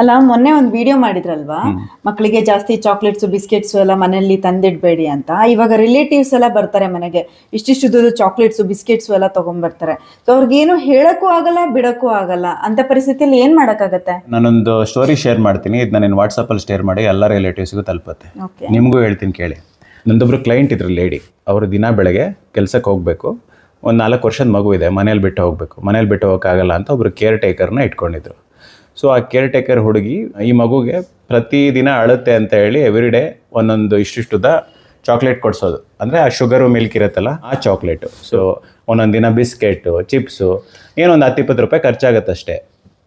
ಅಲ್ಲ ಮೊನ್ನೆ ಒಂದು ವಿಡಿಯೋ ಮಾಡಿದ್ರಲ್ವಾ? ಮಕ್ಕಳಿಗೆ ಜಾಸ್ತಿ ಚಾಕ್ಲೇಟ್ಸ್ ಬಿಸ್ಕೆಟ್ಸ್ ಎಲ್ಲ ಮನೆಯಲ್ಲಿ ತಂದಿಡ್ಬೇಡಿ ಅಂತ. ಇವಾಗ ರಿಲೇಟಿವ್ಸ್ ಎಲ್ಲ ಬರ್ತಾರೆ ಮನೆಗೆ. ಇಷ್ಟಿಷ್ಟು ಚಾಕ್ಲೇಟ್ಸ್ ಬಿಸ್ಕೆಟ್ಸ್ ಎಲ್ಲ ತಗೊಂಡ್ಬರ್ತಾರೆ. ಸೊ ಅವ್ರಿಗೇನು ಹೇಳಕ್ಕೂ ಆಗಲ್ಲ ಬಿಡಕ್ಕೂ ಆಗಲ್ಲ. ಅಂತ ಪರಿಸ್ಥಿತಿಯಲ್ಲಿ ಏನ್ ಮಾಡಕ್ಕಾಗತ್ತೆ? ನಾನೊಂದು ಸ್ಟೋರಿ ಶೇರ್ ಮಾಡ್ತೀನಿ. ಇದನ್ನ ನಾನು ವಾಟ್ಸಪ್ಪಲ್ಲಿ ಶೇರ್ ಮಾಡಿ ಎಲ್ಲ ರಿಲೇಟಿವ್ಸ್ಗೂ ತಲುಪುತ್ತೆ. ನಿಮಗೂ ಹೇಳ್ತೀನಿ ಕೇಳಿ. ನಂದೊಬ್ರು ಕ್ಲೈಂಟ್ ಇದ್ರು ಲೇಡಿ ಅವರು ದಿನ ಬೆಳಗ್ಗೆ ಕೆಲಸಕ್ಕೆ ಹೋಗಬೇಕು. ಒಂದು ನಾಲ್ಕು ವರ್ಷದ ಮಗು ಇದೆ ಮನೇಲಿ ಬಿಟ್ಟು ಹೋಗಬೇಕು. ಮನೇಲಿ ಬಿಟ್ಟು ಹೋಗೋಕ್ಕಾಗಲ್ಲ ಅಂತ ಒಬ್ರು ಕೇರ್ ಟೇಕರ್ನ ಇಟ್ಕೊಂಡಿದ್ರು. ಸೊ ಆ ಕೇರ್ ಟೇಕರ್ ಹುಡುಗಿ, ಈ ಮಗುಗೆ ಪ್ರತಿದಿನ ಅಳುತ್ತೆ ಅಂತ ಹೇಳಿ ಎವ್ರಿ ಡೇ ಒಂದೊಂದು ಇಷ್ಟಿಷ್ಟುದ ಚಾಕ್ಲೇಟ್ ಕೊಡಿಸೋದು. ಅಂದರೆ ಆ ಶುಗರು ಮಿಲ್ಕ್ ಇರುತ್ತಲ್ಲ, ಆ ಚಾಕ್ಲೇಟು ಸೊ ಒಂದೊಂದು ದಿನ ಬಿಸ್ಕೆಟು ಚಿಪ್ಸು ಏನೊಂದು ಹತ್ತು ಇಪ್ಪತ್ತು ರೂಪಾಯಿ ಖರ್ಚಾಗುತ್ತೆ ಅಷ್ಟೇ.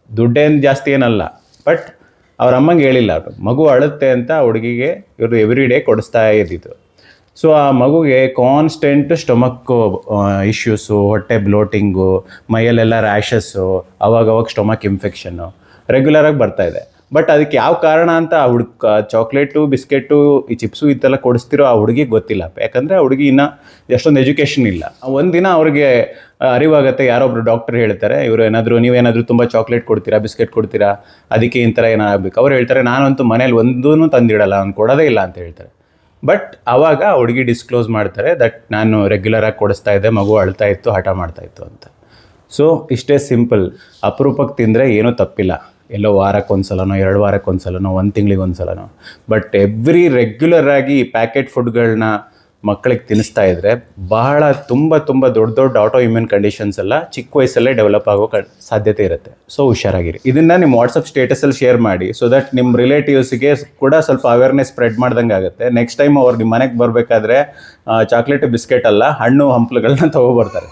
ದುಡ್ಡೇನು ಜಾಸ್ತಿ ಏನಲ್ಲ. ಬಟ್ ಅವ್ರ ಅಮ್ಮಂಗೆ ಹೇಳಿಲ್ಲ ಅವರು, ಮಗು ಅಳುತ್ತೆ ಅಂತ ಹುಡುಗಿಗೆ ಇವರು ಎವ್ರಿ ಡೇ ಕೊಡಿಸ್ತಾ ಇದ್ದಿದ್ದು. ಸೊ ಆ ಮಗುಗೆ ಕಾನ್ಸ್ಟೆಂಟ್ ಸ್ಟೊಮಕ್ ಇಶ್ಯೂಸು ಹೊಟ್ಟೆ ಬ್ಲೋಟಿಂಗು ಮೈಯಲ್ಲೆಲ್ಲ ರ್ಯಾಷಸ್ಸು ಅವಾಗವಾಗ ಸ್ಟೊಮಕ್ ಇನ್ಫೆಕ್ಷನ್ನು ರೆಗ್ಯುಲರಾಗಿ ಬರ್ತಾ ಇದೆ. ಬಟ್ ಅದಕ್ಕೆ ಯಾವ ಕಾರಣ ಅಂತ ಆ ಹುಡುಗ ಚಾಕ್ಲೇಟು ಬಿಸ್ಕೆಟು ಈ ಚಿಪ್ಸು ಇದೆಲ್ಲ ಕೊಡಿಸ್ತಿರೋ ಆ ಹುಡುಗಿಗೆ ಗೊತ್ತಿಲ್ಲ. ಯಾಕಂದರೆ ಆ ಹುಡುಗಿ ಇನ್ನೂ ಎಷ್ಟೊಂದು ಎಜುಕೇಷನ್ ಇಲ್ಲ. ಒಂದಿನ ಅವ್ರಿಗೆ ಅರಿವಾಗತ್ತೆ ಯಾರೊಬ್ಬರು ಡಾಕ್ಟರ್ ಹೇಳ್ತಾರೆ, ಇವರು ಏನಾದರೂ ನೀವೇನಾದರೂ ತುಂಬ ಚಾಕ್ಲೇಟ್ ಕೊಡ್ತೀರಾ ಬಿಸ್ಕೆಟ್ ಕೊಡ್ತೀರಾ, ಅದಕ್ಕೆ ಈ ಥರ ಏನಾಗಬೇಕು? ಅವ್ರು ಹೇಳ್ತಾರೆ, ನಾನಂತೂ ಮನೇಲಿ ಒಂದೂ ತಂದಿಡಲ್ಲ, ಅವ್ನು ಕೊಡೋದೇ ಇಲ್ಲ ಅಂತ ಹೇಳ್ತಾರೆ. ಬಟ್ ಆವಾಗ ಆ ಹುಡುಗಿ ಡಿಸ್ಕ್ಲೋಸ್ ಮಾಡ್ತಾರೆ ದಟ್ ನಾನು ರೆಗ್ಯುಲರಾಗಿ ಕೊಡಿಸ್ತಾ ಇದ್ದೆ, ಮಗು ಅಳ್ತಾ ಇತ್ತು, ಹಠ ಮಾಡ್ತಾ ಇತ್ತು ಅಂತ. ಸೊ ಇಷ್ಟೇ ಸಿಂಪಲ್ ಅಪರೂಪಕ್ಕೆ ತಿಂದರೆ ಏನೂ ತಪ್ಪಿಲ್ಲ. ಎಲ್ಲೋ ವಾರಕ್ಕೆ ಒಂದ್ಸಲನೋ ಎರಡು ವಾರಕ್ಕೆ ಒಂದ್ಸಲನೋ ಒಂದು ತಿಂಗಳಿಗೆ ಒಂದ್ಸಲನೋ ಬಟ್ ಎವ್ರಿ ರೆಗ್ಯುಲರ್ ಆಗಿ ಪ್ಯಾಕೆಟ್ ಫುಡ್ಗಳನ್ನ ಮಕ್ಕಳಿಗೆ ತಿನ್ನಿಸ್ತಾ ಇದ್ರೆ ಬಹಳ ತುಂಬ ತುಂಬ ದೊಡ್ಡ ದೊಡ್ಡ ಆಟೋ ಇಮ್ಯೂನ್ ಕಂಡೀಷನ್ಸ್ ಎಲ್ಲ ಚಿಕ್ಕ ವಯಸ್ಸಲ್ಲೇ ಡೆವಲಪ್ ಆಗೋ ಸಾಧ್ಯತೆ ಇರುತ್ತೆ. ಸೊ ಹುಷಾರಾಗಿರಿ. ಇದನ್ನ ನಿಮ್ಮ ವಾಟ್ಸಪ್ ಸ್ಟೇಟಸಲ್ಲಿ ಶೇರ್ ಮಾಡಿ ಸೊ ದಟ್ ನಿಮ್ಮ ರಿಲೇಟಿವ್ಸ್ಗೆ ಕೂಡ ಸ್ವಲ್ಪ ಅವೇರ್ನೆಸ್ ಸ್ಪ್ರೆಡ್ ಮಾಡ್ದಂಗೆ ಆಗುತ್ತೆ. ನೆಕ್ಸ್ಟ್ ಟೈಮ್ ಅವ್ರು ನಿಮ್ಮ ಮನೆಗೆ ಬರಬೇಕಾದ್ರೆ ಚಾಕ್ಲೇಟ್ ಬಿಸ್ಕೆಟ್ ಅಲ್ಲ ಹಣ್ಣು ಹಂಪ್ಲುಗಳನ್ನ ತೊಗೊಬರ್ತಾರೆ.